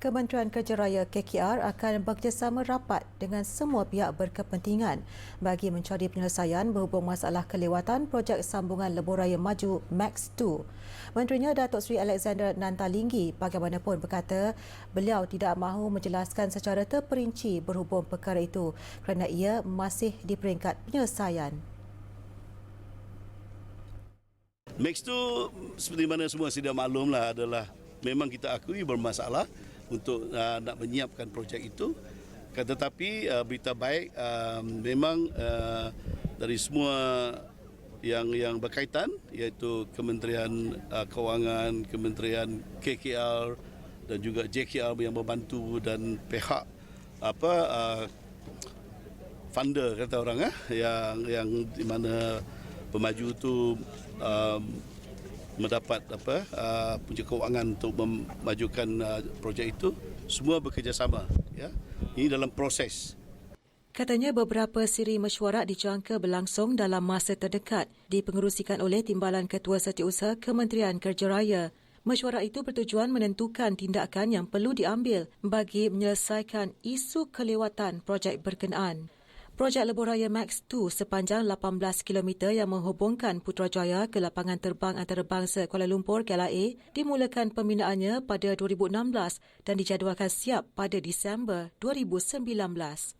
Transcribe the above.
Kementerian Kerja Raya KKR akan bekerjasama rapat dengan semua pihak berkepentingan bagi mencari penyelesaian berhubung masalah kelewatan projek sambungan lebuh raya maju MAX 2. Menterinya Datuk Seri Alexander Nantalinggi bagaimanapun berkata beliau tidak mahu menjelaskan secara terperinci berhubung perkara itu kerana ia masih di peringkat penyelesaian. Max tu seperti mana semua sudah maklumlah adalah memang kita akui bermasalah untuk uh, nak menyiapkan projek itu. Tetapi uh, berita baik uh, memang uh, dari semua yang yang berkaitan iaitu Kementerian uh, Kewangan, Kementerian KKR dan juga JKR yang membantu dan pihak apa uh, funder kata orang eh yang yang di mana pemaju itu um, mendapat apa uh, punca kewangan untuk memajukan uh, projek itu semua bekerjasama ya ini dalam proses Katanya beberapa siri mesyuarat dijangka berlangsung dalam masa terdekat dipengerusikan oleh Timbalan Ketua Setiausaha Kementerian Kerja Raya. Mesyuarat itu bertujuan menentukan tindakan yang perlu diambil bagi menyelesaikan isu kelewatan projek berkenaan. Projek Lebuh Raya Max 2 sepanjang 18 km yang menghubungkan Putrajaya ke lapangan terbang antarabangsa Kuala Lumpur KLIA dimulakan pembinaannya pada 2016 dan dijadualkan siap pada Disember 2019.